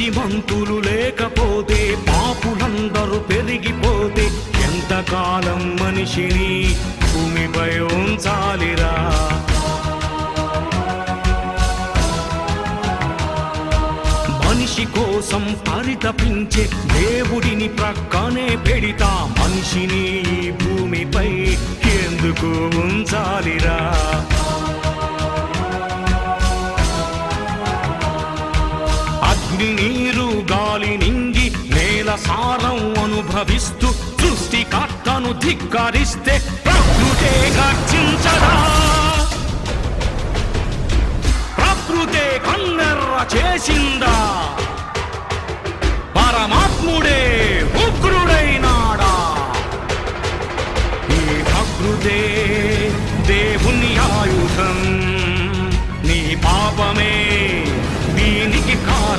నీతిమంతులు లేకపోతే పాపులందరూ పెరిగిపోతే ఎంతకాలం మనిషిని భూమిపై ఉంచాలిరా? మనిషి కోసం పరితపించే దేవుడిని ప్రక్కనే పెడితా మనిషిని భూమిపై ఎందుకు ఉంచాలిరా? అగ్ని నీరు గాలి నింగి నేల సారం అనుభవిస్తూ సృష్టికర్తను ధిక్కరిస్తే ప్రకృతే గర్జించదా ప్రకృతే కన్నెర్ర చేసిందా. పరమాత్ముడే ఉగ్రుడైనాడా. ఈ ప్రకృతే దేవుని ఆయుధం.